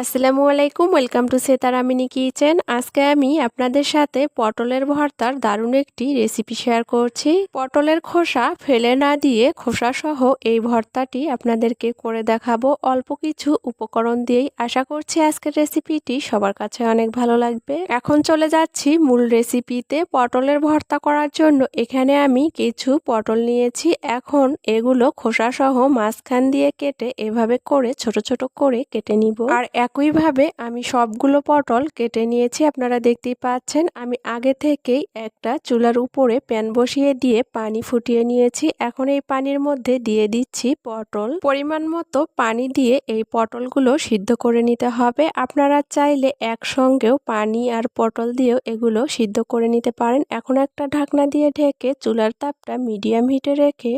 আসসালামু আলাইকুম, welcome to সেতারামিনি kitchen. আজকে আমি আপনাদের সাথে পটলের ভর্তার দারুণ একটি রেসিপি শেয়ার করছি। পটলের খোসা ফেলে না দিয়ে খোসা সহ এই ভর্তাটি আপনাদেরকে করে দেখাবো। অল্প কিছু উপকরণ দিয়েই আশা করছি আজকের রেসিপিটি সবার কাছে অনেক ভালো লাগবে। এখন চলে যাচ্ছি মূল রেসিপিতে। পটলের ভর্তা করার জন্য এখানে আমি কিছু পটল নিয়েছি। এখন এগুলো খোসা সহ মাঝখান দিয়ে কেটে এভাবে করে ছোট ছোট করে কেটে নিব। আর একইভাবে আমি সবগুলো পটল কেটে নিয়েছি, আপনারা দেখতেই পাচ্ছেন। আমি আগে থেকেই একটা চুলার উপরে প্যান বসিয়ে দিয়ে পানি ফুটিয়ে নিয়েছি। এখন এই পানির মধ্যে দিয়ে দিচ্ছি পটল। পরিমাণ মতো পানি দিয়ে এই পটলগুলো সিদ্ধ করে নিতে হবে। আপনারা চাইলে একসঙ্গেও পানি আর পটল দিয়েও এগুলো সিদ্ধ করে নিতে পারেন। এখন একটা ঢাকনা দিয়ে ঢেকে চুলার তাপটা মিডিয়াম হিটে রেখে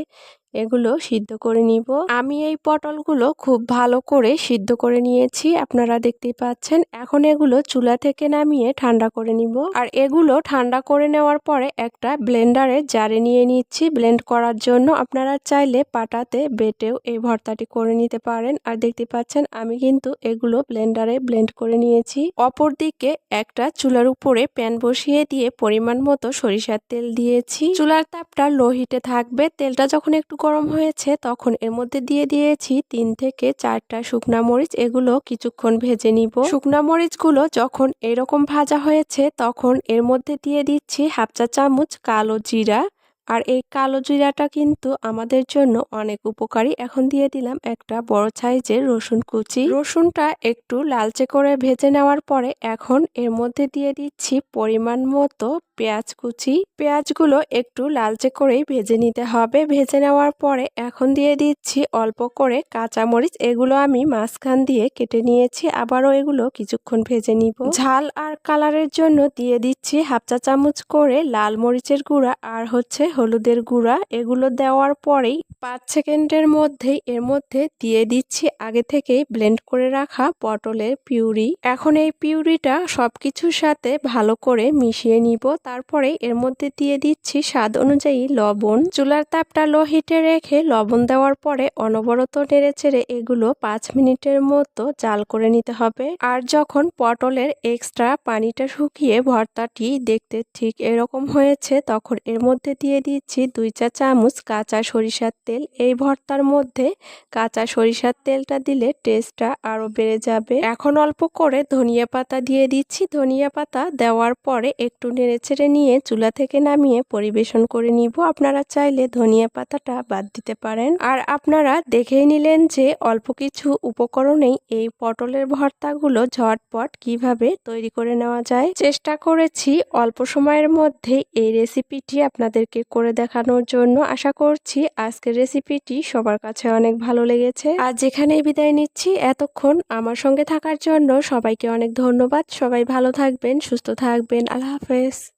এগুলো সিদ্ধ করে নিব। আমি এই পটলগুলো খুব ভালো করে সিদ্ধ করে নিয়েছি, আপনারা দেখতেই পাচ্ছেন। এখন এগুলো চুলা থেকে নামিয়ে ঠান্ডা করে নিব। আর এগুলো ঠান্ডা করে নেওয়ার পরে একটা ব্লেন্ডারে জারে নিয়ে নিচ্ছি। ব্লেন্ড করার জন্য আপনারা চাইলে পাটাতে বেটেও এই ভর্তাটি করে নিতে পারেন। আর দেখতে পাচ্ছেন, আমি কিন্তু এগুলো ব্লেন্ডারে ব্লেন্ড করে নিয়েছি। অপর দিকে একটা চুলার উপরে প্যান বসিয়ে দিয়ে পরিমাণ মতো সরিষার তেল দিয়েছি। চুলার তাপটা লো হিটে থাকবে। তেলটা যখন একটু গরম হয়েছে, তখন এর মধ্যে দিয়ে দিয়েছি তিন থেকে চারটা শুকনা মরিচ। এগুলো কিছুক্ষণ ভেজে নিব। শুকনা মরিচগুলো যখন এরকম ভাজা হয়েছে, তখন এর মধ্যে দিয়ে দিচ্ছি হাফ চা চামচ কালো জিরা। আর এই কালো জিরাটা কিন্তু আমাদের জন্য অনেক উপকারী। এখন দিয়ে দিলাম একটা বড় সাইজের রসুন কুচি। রসুনটা একটু লালচে করে ভেজে নেওয়ার পরে এখন এর মধ্যে দিয়ে দিচ্ছি পরিমাণ মতো পেঁয়াজ কুচি। পেঁয়াজগুলো একটু লালচে করেই ভেজে নিতে হবে। ভেজে নেওয়ার পরে এখন দিয়ে দিচ্ছি অল্প করে কাঁচামরিচ। এগুলো আমি মাঝখান দিয়ে কেটে নিয়েছি। আবারও এগুলো কিছুক্ষণ ভেজে নিব। ঝাল আর কালারের জন্য দিয়ে দিচ্ছি হাফ চা চামচ করে লাল মরিচের গুঁড়া। আর হচ্ছে হলুদের গুঁড়া এগুলো দেওয়ার পরেই পাঁচ সেকেন্ডের মধ্যেই এর মধ্যে দিয়ে দিচ্ছি আগে থেকেই ব্লেন্ড করে রাখা পটলের পিউরি। এখন এই পিউরিটা সব কিছুর সাথে ভালো করে মিশিয়ে নিব। তারপরে এর মধ্যে দিয়ে দিচ্ছি স্বাদ অনুযায়ী লবণ। চুলার তাপটা লো হিটে রেখে লবণ দেওয়ার পরে অনবরত নেড়ে চেড়ে এগুলো পাঁচ মিনিটের মতো জাল করে নিতে হবে। আর যখন পটলের এক্সট্রা পানিটা শুকিয়ে ভর্তাটি দেখতে ঠিক এরকম হয়েছে, তখন এর মধ্যে দিয়ে দিচ্ছি দুই চা চামচ কাঁচা সরিষার তেল। এই ভর্তার মধ্যে কাঁচা সরিষার তেলটা দিলে টেস্টটা আরও বেড়ে যাবে। এখন অল্প করে ধনিয়া পাতা দিয়ে দিচ্ছি। ধনিয়া পাতা দেওয়ার পরে একটু নেড়েচেড়ে নিয়ে চুলা থেকে নামিয়ে পরিবেশন করে নিব। আপনারা চাইলে ধনিয়া পাতাটা বাদ দিতে পারেন। আর আপনারা দেখেই নিলেন যে অল্প কিছু উপকরণেই এই পটলের ভর্তাগুলো ঝটপট কীভাবে তৈরি করে নেওয়া যায়। চেষ্টা করেছি অল্প সময়ের মধ্যে এই রেসিপিটি আপনাদেরকে করে দেখানোর জন্য আশা করছি আজকের রেসিপিটি সবার কাছে অনেক ভালো লেগেছে। আর যেখানেই বিদায় নিচ্ছি, এতক্ষণ আমার সঙ্গে থাকার জন্য সবাইকে অনেক ধন্যবাদ। সবাই ভালো থাকবেন, সুস্থ থাকবেন। আল্লাহ হাফেজ।